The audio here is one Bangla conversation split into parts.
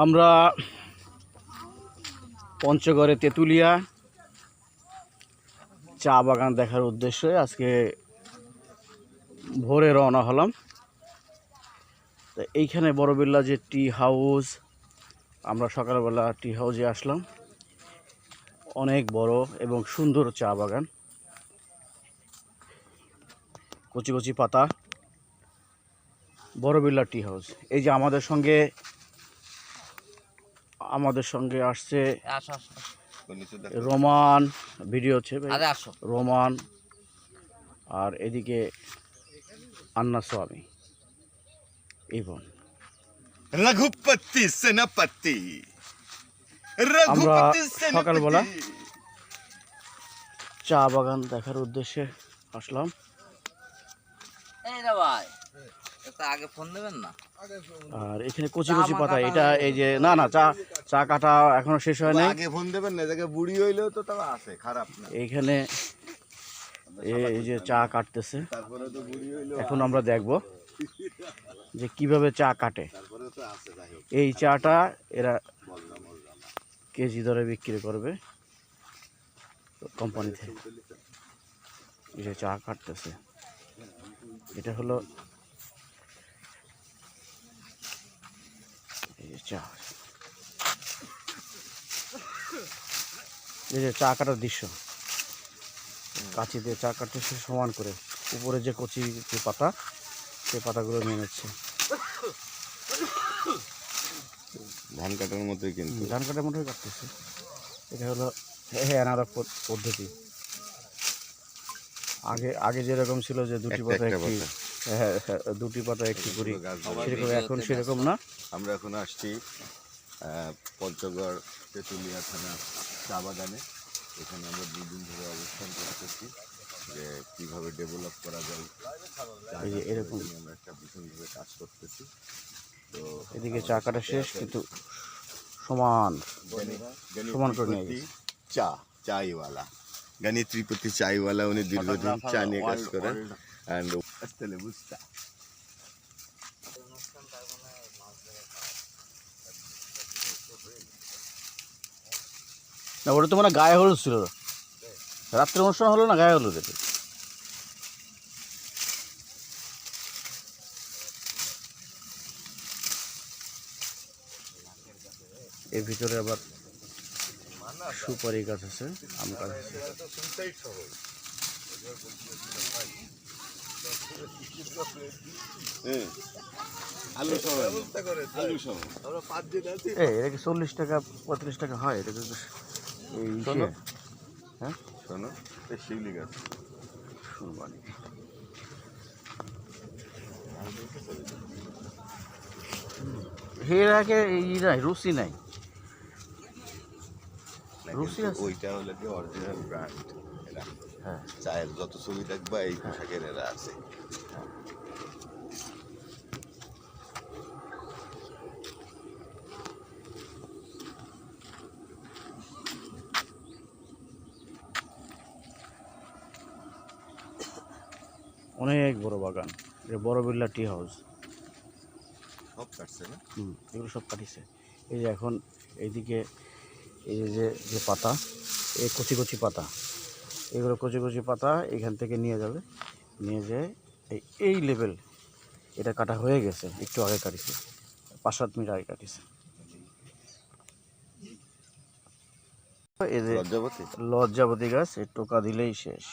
আমরা পঞ্চগড়ে তেঁতুলিয়া চা বাগান দেখার উদ্দেশ্যে আজকে ভোরে রওনা হলাম। তো এইখানে বড়বিল্লা যে টি হাউস, আমরা সকালবেলা টি হাউসে আসলাম। অনেক বড় এবং সুন্দর চা বাগান। কচি কচি পাতা। Barabilla tea house. এই যে আমাদের সঙ্গে আমাদের সঙ্গে আসছে আসো আসো রোমান ভিডিও হচ্ছে ভাই। আরে আসো। রোমান আর এদিকে আন্না স্বামী। ইভন রঘুপতি সেনাপতি আমরা সকালবেলা চা বাগান দেখার উদ্দেশ্যে আসলাম। এই রে ভাই। আগে ফোন দেবেন না? আর এখানে কচি কচি পাতা এটা এই যে না না চা চা কাটা এখনও শেষ হয় নাই। আগে ফোন দেবেন না দেখে বুড়ি হইলেও তো তাও আছে খারাপ না। এইখানে এই যে চা কাটতেছে। তারপরে তো বুড়ি হইলেও এখন আমরা দেখব যে কীভাবে চা কাটে। তারপরে তো আছে যাই হোক। এই চাটা এরা কেজি দরে বিক্রি করবে কোম্পানি থেকে। এই যে চা কাটতেছে। এটা হলো এই যে চা এই যে চা কাটার দৃশ্য। কাঁচি দিয়ে চা কাটতেছে সমান করে। উপরে যে কচি যে পাতা সে পাতাগুলো নিয়ে নিচ্ছে। ধান কাটার মতোই কিন্তু। ধান কাটার মধ্যে কাটতেছে। এটা হলো হ্যাঁ পদ- পদ্ধতি। আগে আগে যেরকম ছিল যে দুটি পাতা একটি হ্যাঁ হ্যাঁ, দুটি পাতা একটি করি সেরকম এখন সেরকম না। আমরা এখন আসছি পঞ্চগড় তেঁতুলিয়া থানা চা বাগানে। এখানে আমরা দুদিন ধরে অবস্থান করতেছি যে কীভাবে ডেভেলপ করা যায়। এরকম। আমরা একটা ভীষণভাবে কাজ করতেছি। তো এদিকে চা কাটা শেষ কিন্তু সমান সমান করে নিয়ে চা চাইওয়ালা। গানি ত্রিপতি চাইওয়ালা উনি দীর্ঘদিন চা নিয়ে কাজ করেন। অ্যান্ড তাহলে বুঝতা। না ওটা তো মানে গায়ে হলুদ ছিল। রাত্রে অনুষ্ঠান হলো না গায়ে হলুদ এটা এর ভিতরে আবার সুপারি গাছ আছে আম গাছ আছে এই এটা কি চল্লিশ টাকা পঁয়ত্রিশ টাকা হয়? এটা কিন্তু এই হ্যাঁ? শোনো শিউলি গাছ। সুরবানি এর আগে ই নাই রুচি নাই? রুচি আছে। ওইটা হলো কি অরিজিনাল ব্র্যান্ড এরা হ্যাঁ চায়ের যত ছবি দেখবা এই পোশাকের এরা আছে অনেক বড় বাগান। এটা বড় বিল্লা টি হাউস সব কাটছে না? হুম এগুলো সব কাটিছে। এই যে এখন এইদিকে এই যে যে পাতা এই কচি কচি পাতা এগুলো কচি কচি পাতা এখান থেকে নিয়ে যাবে। নিয়ে যেয়ে এই এই লেভেল এটা কাটা হয়ে গেছে একটু আগে কাটিছে পাঁচ সাত মিনিট আগে কাটিছে। এই যে লজ্জাবতী? গাছ এই টোকা দিলেই শেষ।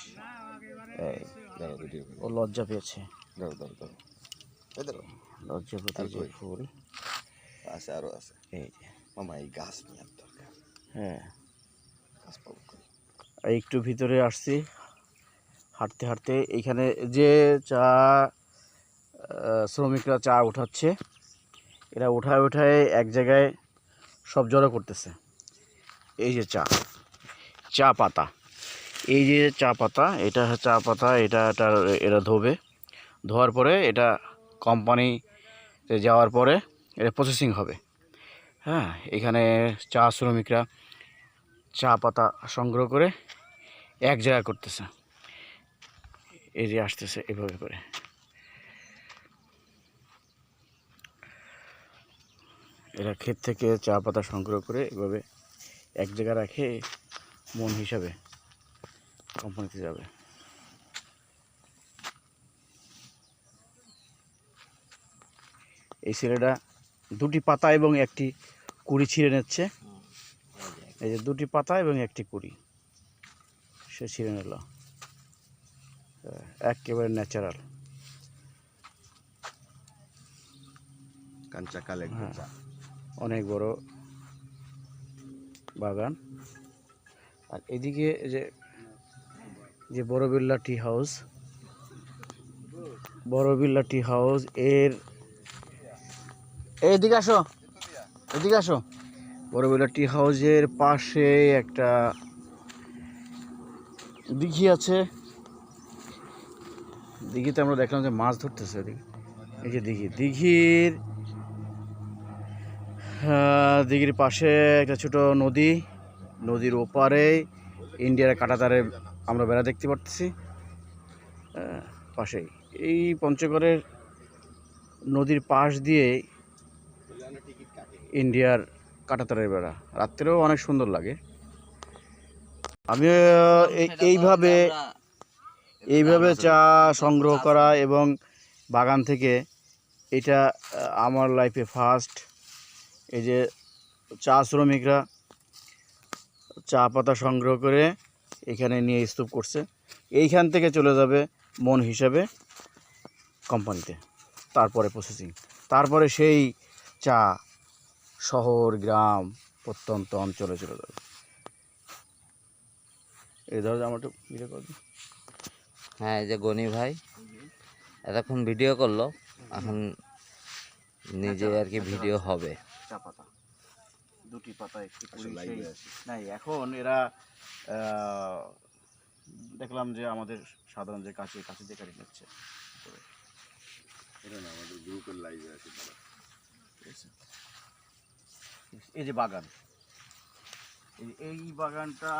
এই ও লজ্জা পেয়েছে। লজ্জাবতী যে ফুল। আছে আরও আছে। এই যে। মামা এই গাছ নিয়ে হ্যাঁ। একটু ভিতরে আসছি। হাঁটতে হাঁটতে এইখানে যে চা শ্রমিকরা চা উঠাচ্ছে এরা উঠায় উঠায় এক জায়গায় সব জড়ো করতেছে। এই যে চা চা পাতা। এই যে চা পাতা এটা চা পাতা এটা এটা এরা ধোবে। ধোয়ার পরে এটা কোম্পানিতে যাওয়ার পরে এটা প্রসেসিং হবে। হ্যাঁ এখানে চা শ্রমিকরা চা পাতা সংগ্রহ করে এক জায়গায় করতেছে। এই যে আসতেছে এভাবে করে। এরা ক্ষেত থেকে চা পাতা সংগ্রহ করে এভাবে এক জায়গায় রাখে মন হিসাবে কোম্পানিতে যাবে। এই ছেলেটা দুটি পাতা এবং একটি কুড়ি ছিঁড়ে নিচ্ছে। এই যে দুটি পাতা এবং একটি কুড়ি। সে ছিঁড়ে নিল একেবারে ন্যাচারাল। কাঞ্চা কালেক হ্যাঁ। অনেক বড় বাগান। আর এদিকে যে যে Barabilla tea house. Barabilla tea house এর এদিকে আসো। এদিকে আসো। বড়বিল্লা টি হাউসের পাশে একটা দিঘি আছে। দিঘিতে আমরা দেখলাম যে মাছ ধরতেছে এদিকে এই যে দিঘি। দিঘির দিঘির পাশে একটা ছোট নদী। নদীর ওপারে ইন্ডিয়ার কাটাতারে আমরা বেড়া দেখতে পারতেছি। পাশেই। এই পঞ্চগড়ের নদীর পাশ দিয়ে ইন্ডিয়ার কাটাতারের বেড়া। রাত্রেও অনেক সুন্দর লাগে। আমি এই- এইভাবে এইভাবে চা সংগ্রহ করা এবং বাগান থেকে এটা আমার লাইফে ফার্স্ট এই যে চা শ্রমিকরা চা পাতা সংগ্রহ করে এখানে নিয়ে স্তূপ করছে। এইখান থেকে চলে যাবে মন হিসাবে কোম্পানিতে তারপরে প্রসেসিং তারপরে সেই চা শহর গ্রাম প্রত্যন্ত অঞ্চলে চলে যাবে। এই ধরো আমার একটু ভিডিও করে হ্যাঁ এই যে গনি ভাই এতক্ষণ ভিডিও করল এখন নিজে আর কি ভিডিও হবে। চা পাতা দুটি পাতা একটি সেই- নাই এখন এরা দেখলাম যে আমাদের সাধারণ যে কাছে কাছে দিয়ে কাটি নিচ্ছে এটা না আমাদের গ্রুপের লাইভে আছে। তারা ঠিক আছে? এই যে বাগান। এই- এই বাগানটা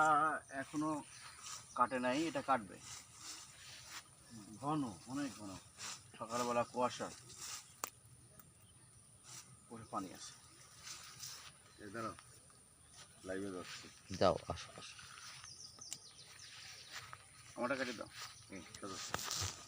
এখনও কাটে নাই এটা কাটবে। ঘন অনেক ঘন। সকালবেলা কুয়াশা। উপরে পানি আছে। এ দাঁড়াও। লাইভে যাচ্ছে। যাও আসো। আসো আমারটা কেটে দাও হুম।